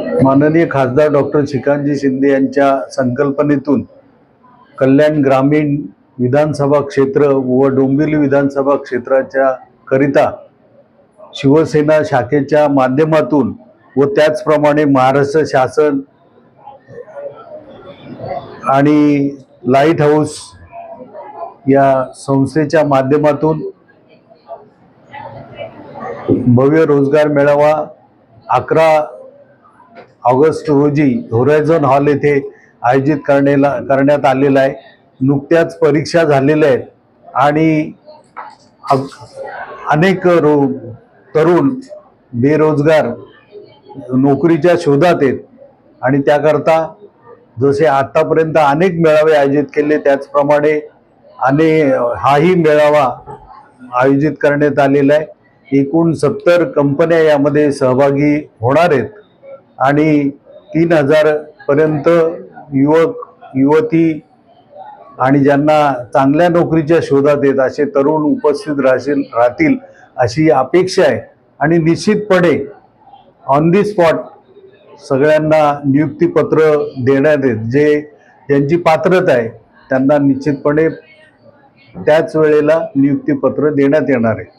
माननीय खासदार डॉक्टर श्रीकांतजी शिंदे यांच्या संकल्पनेतून कल्याण ग्रामीण विधानसभा क्षेत्र व डोंबिवली विधानसभा क्षेत्राच्या करिता शिवसेना शाखेच्या माध्यमातून व त्याचप्रमाणे महाराष्ट्र शासन आणि लाइट हाऊस या संस्थेच्या माध्यमातून भव्य रोजगार मेळावा अकरा ऑगस्ट रोजी होरायझन हॉल येथे आयोजित करण्याला करण्यात आलेला आहे. नुकत्याच परीक्षा झालेल्या आहेत. आणि अनेक रो तरुण बेरोजगार नोकरीच्या शोधात आहेत. आणि त्याकरता जसे आत्तापर्यंत अनेक मेळावे आयोजित केले त्याचप्रमाणे आणि हाही मेळावा आयोजित करण्यात आलेला आहे. एकूण सत्तर कंपन्या यामध्ये सहभागी होणार आहेत. आणि तीन हजार पर्यंत युवक युवती आणि ज्यांना चांगल्या नोकरीच्या शोधात येत असे तरुण उपस्थित राहशील राहतील अशी अपेक्षा आहे. आणि निश्चितपणे ऑन दी स्पॉट सगळ्यांना नियुक्तीपत्र देण्यात येत जे ज्यांची पात्रता आहे त्यांना निश्चितपणे त्याच वेळेला नियुक्तीपत्र देण्यात येणार आहे.